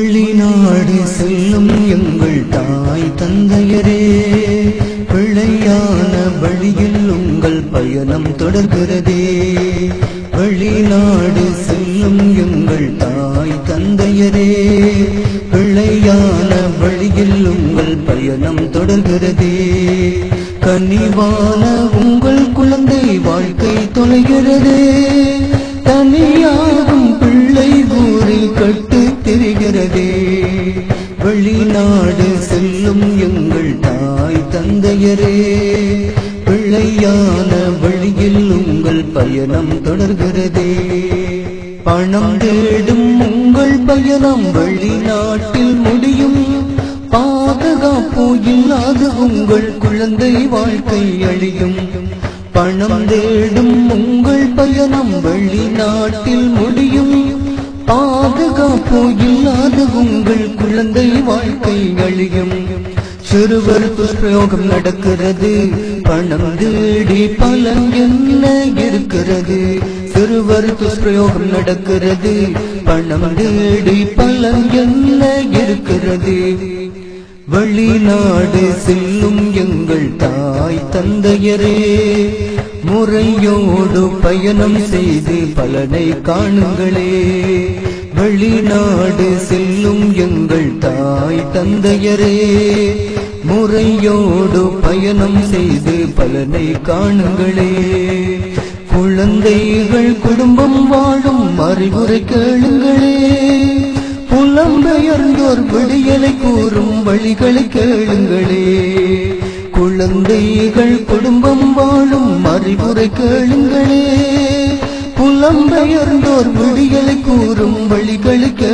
வெளிநாடு செல்லும் எங்கள் தாய் தந்தையரே பிழையான வழியில் உங்கள் பயணம் தொடர்கிறதே. வெளிநாடு செல்லும் எங்கள் தாய் தந்தையரே பிழையான வழியில் உங்கள் பயணம் தொடர்கிறதே. கனிவான உங்கள் குழந்தை வாழ்க்கை தொலைகிறதே தனியாக வெளிநாடு செல்லும் எங்கள் தாய் தந்தையரே பிள்ளையான வழியில் உங்கள் பயணம் தொடர்கிறதே. பணம் தேடும் உங்கள் பயணம் வெளிநாட்டில் முடியும். பாதுகாப்பு இல்லாத உங்கள் குழந்தை வாழ்க்கை அழியும். பணம் தேடும் உங்கள் பயணம் வெளிநாட்டில் முடியும். பாதுகாப்பு இல்லாத உங்கள் குழந்தை வாழ்க்கை அழியும் சிறுவர் துஷ்பிரயோகம் நடக்கிறது. பணம் தேடி பலன் என்ன இருக்கிறது? சிறுவர் துஷ்பிரயோகம் நடக்கிறது. பணம் தேடி பலன் என்ன இருக்கிறது? வெளிநாடு செல்லும் எங்கள் தாய் தந்தையரே முறையோடு பயணம் செய்து பலனை காணுங்களே. வழிநாடு செல்லும் எங்கள் தாய் தந்தையரே முறையோடு பயணம் செய்து பலனை காணுங்களே. குழந்தைகள் குடும்பம் வாழும் அறிவுரை கேளுங்களே. புலம்பெயர்ந்தோர் விடியலை கூறும் வழிகளை கேளுங்களே. குழந்தைகள் குடும்பம் வாழும் அறிவுரை கேளுங்களே. புலம்பெயர்ந்தோர் விடியலை கூறும் வழிகளுக்கு